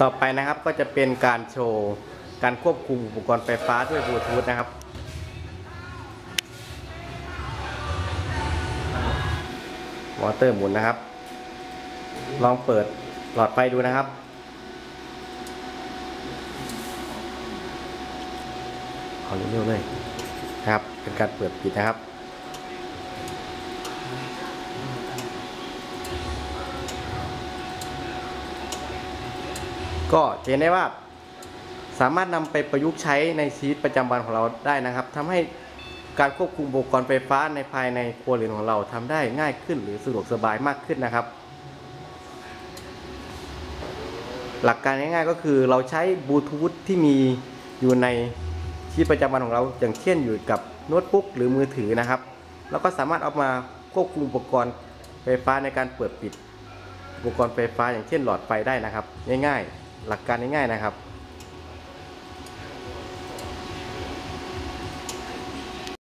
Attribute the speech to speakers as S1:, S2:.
S1: ต่อไปนะครับก็จะเป็นการโชว์ การควบคุมอุปกรณ์ไฟฟ้าด้วยบลูทูธนะครับ มอเตอร์หมุนนะครับ ลองเปิดหลอดไฟดูนะครับ เอาเร็วๆเลยนะครับ เป็นการเปิดปิดนะครับ ก็เห็นได้ว่าสามารถนำไปประยุกต์ใช้ในชีวิตประจำวันของเราได้นะครับทำให้การควบคุมอุปกรณ์ไฟฟ้าในภายในครัวเรือนของเราทำได้ง่ายขึ้น หรือสะดวกสบายมากขึ้นนะครับ หลักการง่ายๆก็คือเราใช้บลูทูธที่มีอยู่ในชีวิตประจำวันของเรา อย่างเช่นอยู่กับโน้ตบุ๊กหรือมือถือนะครับ แล้วก็สามารถเอามาควบคุมอุปกรณ์ไฟฟ้าในการเปิดปิดอุปกรณ์ไฟฟ้าอย่างเช่นหลอดไฟได้นะครับ ง่ายๆ หลักการง่ายๆนะครับ